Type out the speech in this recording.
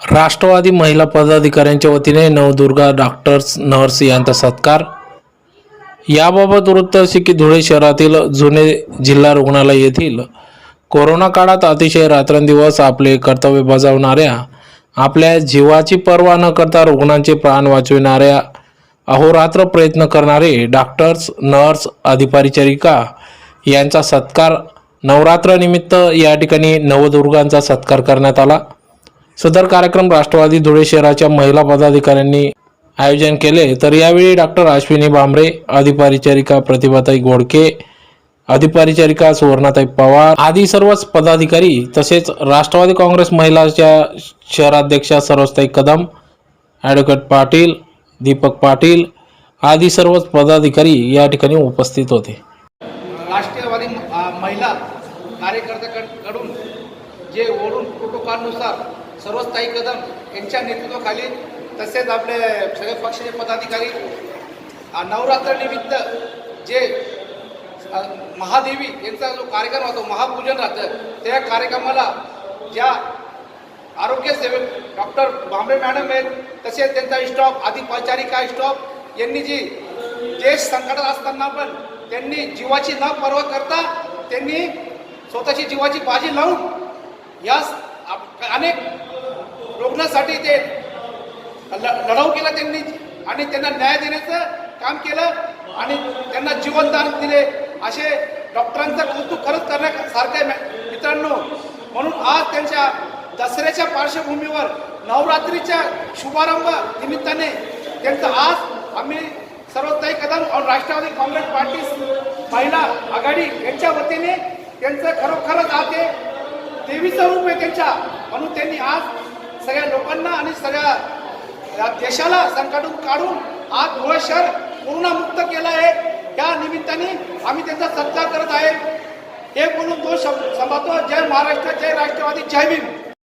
राष्ट्रवादी महिला पदाधिकाऱ्यांच्या वतीने नवदुर्गा डॉक्टर्स नर्स यांचा सत्कार. याबाबत वृत्त असे की धुळे शहरातील जुने जिल्हा रुग्णालय येथील कोरोना काळात अतिशय रात्रंदिवस आपले कर्तव्य बजावणाऱ्या आपल्या जीवाची पर्वा न करता रुग्णांचे प्राण वाचविणाऱ्या अहोरात्र प्रयत्न करणारे डॉक्टर्स नर्स अधिपरिचारिका यांचा सत्कार. नवरात्रनिमित्त या ठिकाणी नवदुर्गांचा सत्कार करण्यात आला. सदर कार्यक्रम राष्ट्रवादी धुळे शहराच्या महिला पदाधिकाऱ्यांनी आयोजन केले. तर यावेळी डॉक्टर अश्विनी भांबरे अधिपरिचारिका प्रतिभाताई गोडके अधिपरिचारिका सुवर्णाताई पवार आदी सर्वच पदाधिकारी तसेच राष्ट्रवादी काँग्रेस महिलाच्या शहराध्यक्षा सरोजताई कदम ॲडव्होकेट पाटील दीपक पाटील आदी सर्वच पदाधिकारी या ठिकाणी उपस्थित होते. राष्ट्रवादी महिला कार्यकर्त्याकडून जे ओढून प्रोटोकॉलनुसार सर्वस्थायी कदम यांच्या नेतृत्वाखाली तसेच आपले सगळे पक्षाचे पदाधिकारी. आ, जे महादेवी यांचा जो कार्यक्रम होतो महापूजन राहतं त्या कार्यक्रमाला ज्या आरोग्य सेवक डॉक्टर बांबे मॅडम आहेत तसेच त्यांचा स्टॉप आधी पाचारिका स्टॉप यांनी जी देश संकटात असताना पण त्यांनी जीवाची न पर्वा करता त्यांनी स्वतःची जीवाची बाजी लावून या अनेक रोखण्यासाठी ते ल- लढाऊ केला त्यांनी आणि त्यांना न्याय देण्याचं काम केलं आणि त्यांना जीवनदान दिले. असे डॉक्टरांचं कौतुक खरंच करण्यासारखं आहे. मित्रांनो म्हणून आज त्यांच्या दसऱ्याच्या पार्श्वभूमीवर नवरात्रीच्या शुभारंभ निमित्ताने त्यांचं आज आम्ही सर्वताई कदम राष्ट्रवादी काँग्रेस पार्टी महिला आघाडी यांच्या वतीने त्यांचं खरोखरच आज ते देवीचं रूप आहे त्यांच्या. म्हणून त्यांनी आज सगळ्या लोकांना आणि सगळ्या या देशाला संकटून काढून आज धुळे शहर पूर्णमुक्त केलं आहे. त्या निमित्ताने आम्ही त्यांचा सत्कार करत आहे. हे बोलून तो शब्द जय महाराष्ट्र जय राष्ट्रवादी. जय भीम.